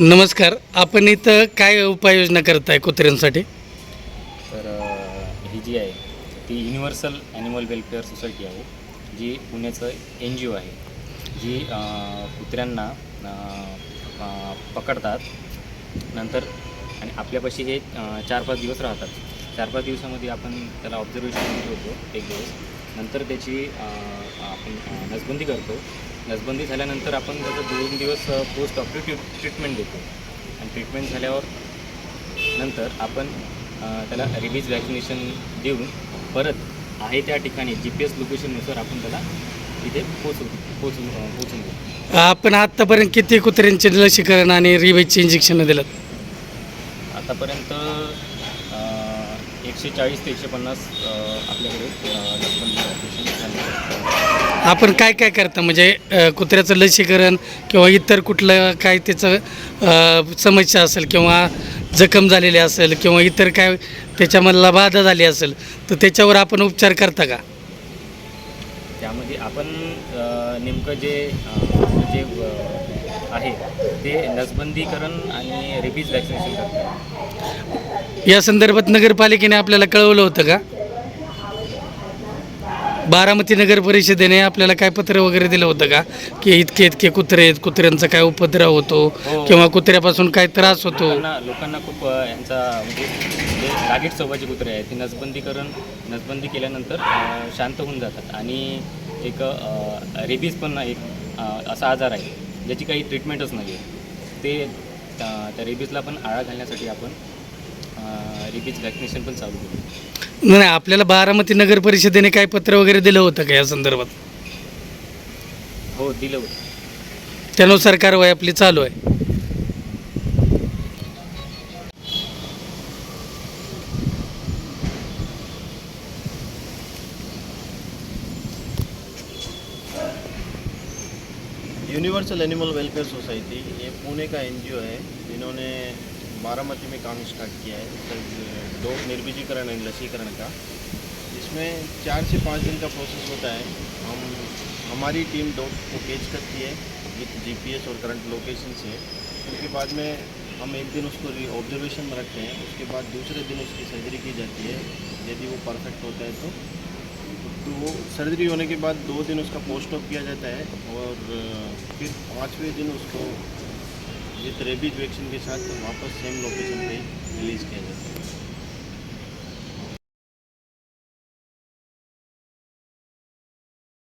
नमस्कार आपण इथं काय उपाययोजना करताय कुत्र्यांसाठी? तर अ, ही जी आहे ती युनिव्हर्सल ॲनिमल वेलफेअर सोसायटी आहे जी पुण्याचं एन जी ओ आहे. जी अ, कुत्र्यांना अ, अ, पकडतात नंतर आणि आपल्यापाशी हे अ, चार पाच दिवस राहतात. चार पाच दिवसामध्ये आपण त्याला ऑब्झर्वेशन ठेवतो एक दिवस. नंतर त्याची अ, आपण अ, नसबंदी करतो. नसबंदी झाल्यानंतर आपण त्याचं दोन दिवस पोस्ट ऑपरेटिव्ह ट्रीटमेंट देतो. आणि ट्रीटमेंट झाल्यावर नंतर आपण त्याला रेबीज वॅक्सिनेशन देऊन परत आहे त्या ठिकाणी जी पी एस लोकेशननुसार आपण त्याला तिथे पोचू पोचून अ, पोचून देऊ. आपण आत्तापर्यंत किती कुत्र्यांचे लसीकरण आणि रिबेजचे इंजेक्शन दिलं? आतापर्यंत एकशे चाळीस ते एकशे पन्नास आपल्याकडे आपण काय काय करता? म्हणजे कुत्र्याचं लसीकरण किंवा इतर कुठलं काय त्याचं समस्या असेल किंवा जखम झालेली असेल किंवा इतर काय त्याच्यामधला बाधा झाली असेल तर त्याच्यावर आपण उपचार करता का? त्यामध्ये आपण नेमकं जे जे आहे ते नसबंदीकरण आणि रेबीज वॅक्सिनेशन करतो. या संदर्भात नगरपालिकेने आपल्याला कळवलं होतं का? बारामती नगर परिषदेने आपल्याला काय पत्र वगैरे दिलं होतं का? की इतके इतके कुत्रे आहेत कुत्र्यांचा काय उपद्रव होतो हो. किंवा कुत्र्यापासून काय त्रास होतो? लोकांना लोकांना खूप यांचा म्हणजे जे लागीट स्वभावाचे कुत्रे आहेत ते नसबंदीकरण नसबंदी केल्यानंतर शांत होऊन जातात. आणि एक रेबीज पण एक असा आजार आहे ज्याची काही ट्रीटमेंटच नाही आहे ते त्या रेबीजला पण आळा घालण्यासाठी आपण रेबीज वॅक्सिनेशन पण चालू केलं. नाही आपल्याला बारामती नगर परिषदेने काय पत्र वगैरे दिलं होतं का या संदर्भात? हो दिलं होतं. त्यानुसार कारवाई आपली चालू आहे. यूनिवर्सल एनिमल वेलफेयर सोसाइटी ये पुणे का एन है जिन्होंने बारामती में काम स्टार्ट किया है। डॉग निर्बीजीकरण एंड लसीकरण का। इसमें चार से पाँच दिन का प्रोसेस होता है। हम, हमारी टीम डॉग को कैच करती है विथ जीपीएस और करंट लोकेशन से उसके बाद में हम एक दिन उसको ऑब्जर्वेशन में रखते हैं। उसके बाद दूसरे दिन उसकी सर्जरी की जाती है। यदि वो परफेक्ट होता है तो। तो वो सर्जरी होने के बाद दो दिन उसका पोस्ट ऑफ़ किया जाता है और फिर पाँचवें दिन उसको विथ रेबीज वैक्सीन के साथ वापस सेम लोकेशन पे रिलीज़ किया जाता है।